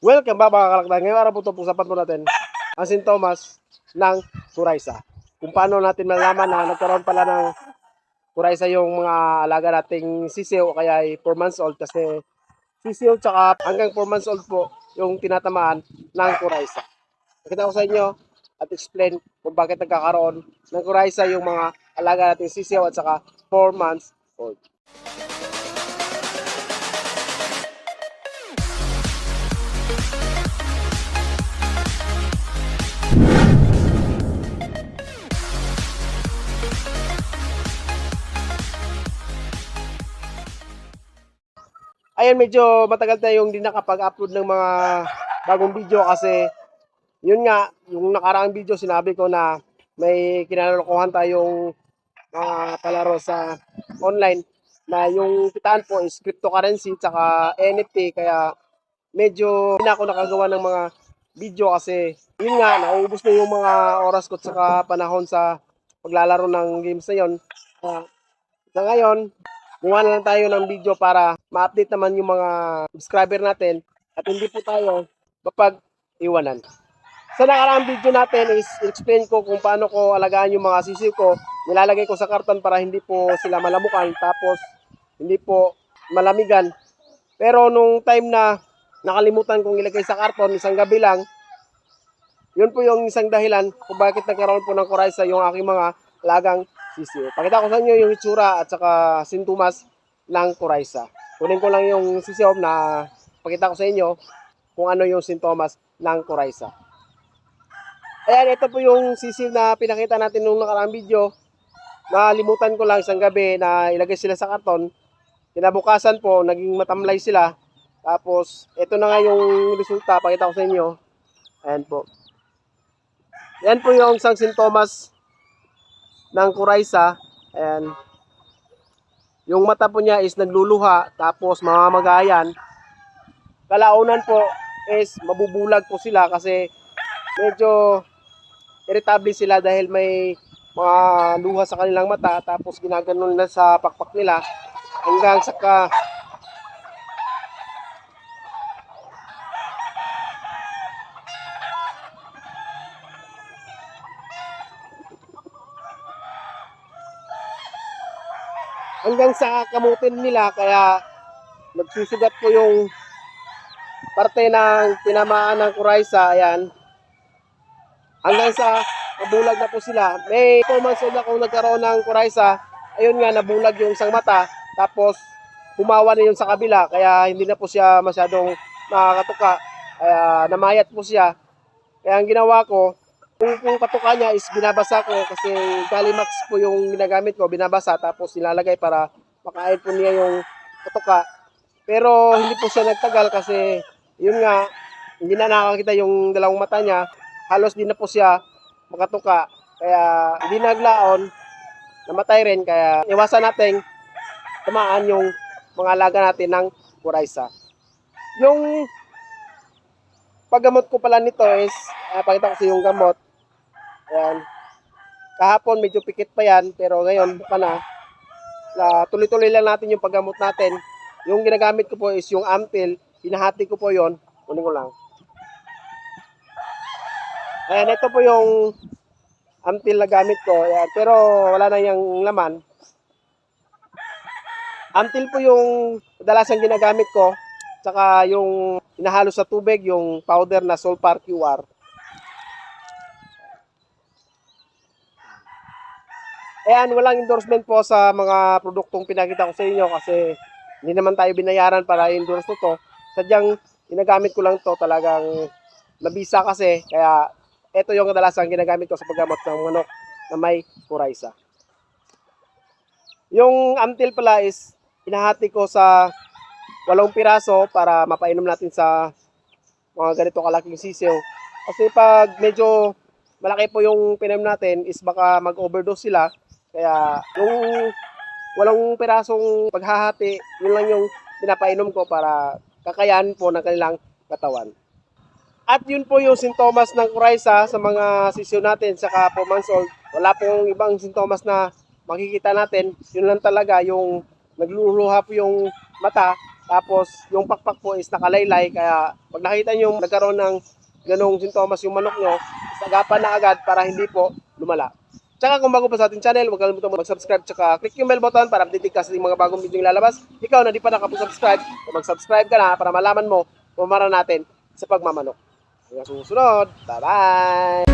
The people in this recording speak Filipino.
Welcome back mga kalakdan. Ngayong araw po ito, pag-usapan po natin ang sintomas ng Kuraysa. Kung paano natin malalaman na nagkaroon pala ng Kuraysa yung mga alaga nating sisiw o kaya ay 4 months old kasi sisiw tsaka hanggang 4 months old po yung tinatamaan ng Kuraysa. Nakita ko sa inyo at explain kung bakit nagkakaroon ng Kuraysa yung mga alaga nating sisiw at saka 4 months old. Ayan, medyo matagal tayo yung hindi nakapag-upload ng mga bagong video kasi yun nga, yung nakaraang video sinabi ko na may kinalalokohan tayong mga palaro sa online na yung kitaan po is cryptocurrency tsaka NFT kaya medyo hindi na ako nakagawa ng mga video kasi yun nga, nauubos na yung mga oras ko tsaka panahon sa paglalaro ng games na yun. Ah, sa ngayon, Na lang tayo ng video para ma-update naman yung mga subscriber natin at hindi po tayo mapag iwanan. Sa nakaraang video natin is explain ko kung paano ko alagaan yung mga sisiw ko. Nilalagay ko sa karton para hindi po sila malamukan tapos hindi po malamigan. Pero nung time na nakalimutan kong ilagay sa karton isang gabi lang, yun po yung isang dahilan kung bakit nagkaroon po ng kuraysa yung aking mga lagang sisiw. Pakita ko sa inyo yung itsura at saka sintomas ng kuraysa. Kunin ko lang yung sisiw na pakita ko sa inyo kung ano yung sintomas ng kuraysa. Ayan, ito po yung sisiw na pinakita natin nung nakaraang video. Nalimutan ko lang isang gabi na ilagay sila sa karton. Kinabukasan po, naging matamlay sila. Tapos, ito na nga yung resulta. Pakita ko sa inyo. Ayan po. Yan po yung isang sintomas ng kuraysa. Ayan. Yung mata po niya is nagluluha, tapos mamamagayan. Kalaunan po is mabubulag po sila kasi medyo irritable sila dahil may mga luha sa kanilang mata tapos ginaganon na sa pakpak nila hanggang sa ka hanggang sa kamutin nila kaya nagsusugat po yung parte ng tinamaan ng kuraysa ayan. Hanggang sa nabulag na po sila. May 4 months old akong nagkaroon ng kuraysa ayun nga nabulag yung isang mata tapos humawa na yung sa kabila kaya hindi na po siya masyadong nakakatuka kaya namayat po siya. Kaya ang ginawa ko kung, kung katuka niya is binabasa ko kasi Galimax po yung ginagamit ko, binabasa tapos nilalagay para makain po niya yung katuka. Pero hindi po siya nagtagal kasi yun nga, hindi na nakakita yung dalawang mata niya. Halos di na po siya makatuka. Kaya hindi naglaon, namatay rin. Kaya iwasan natin tamaan yung mga alaga natin ng kuraysa. Yung paggamot ko pala nito is, uh, pakita ko sa yung gamot. Ayan. Kahapon medyo pikit pa yan, pero ngayon buka na. Na tuloy-tuloy lang natin yung paggamot natin. Yung ginagamit ko po is yung Amtil. Pinahati ko po yon Kunin ko lang. Ayan, ito po yung Amtil na gamit ko. Ayan, pero wala na yung laman. Amtil po yung kadalasang ginagamit ko. Tsaka yung inahalo sa tubig, yung powder na Solpar QR. Ayan, walang endorsement po sa mga produktong pinakita ko sa inyo kasi hindi naman tayo binayaran para i-endorse to to. Sadyang ginagamit ko lang to talagang nabisa kasi kaya ito yung kadalasang ginagamit ko sa paggamot ng manok na may kuraysa. Yung amtil pala is hinahati ko sa walong piraso para mapainom natin sa mga ganito kalaking sisiw. Kasi pag medyo malaki po yung pinainom natin is baka mag-overdose sila kaya yung walang pirasong paghahati, yun lang yung pinapainom ko para kakayanin po ng kanilang katawan. At yun po yung sintomas ng kuraysa sa mga sisiyo natin sa 4 months old. Wala pong ibang sintomas na makikita natin. Yun lang talaga yung nagluluha po yung mata Tapos, yung pakpak po is nakalaylay, kaya pag nakita nyo nagkaroon ng ganong sintomas yung manok nyo, sagapan na agad para hindi po lumala. Tsaka kung bago pa sa ating channel, huwag kalimutan mag-subscribe tsaka click yung bell button para update ka sa mga bagong video yung lalabas. Ikaw na di pa nakapag-subscribe, mag-subscribe ka na para malaman mo kung mara natin sa pagmamanok. Hanggang susunod, bye-bye!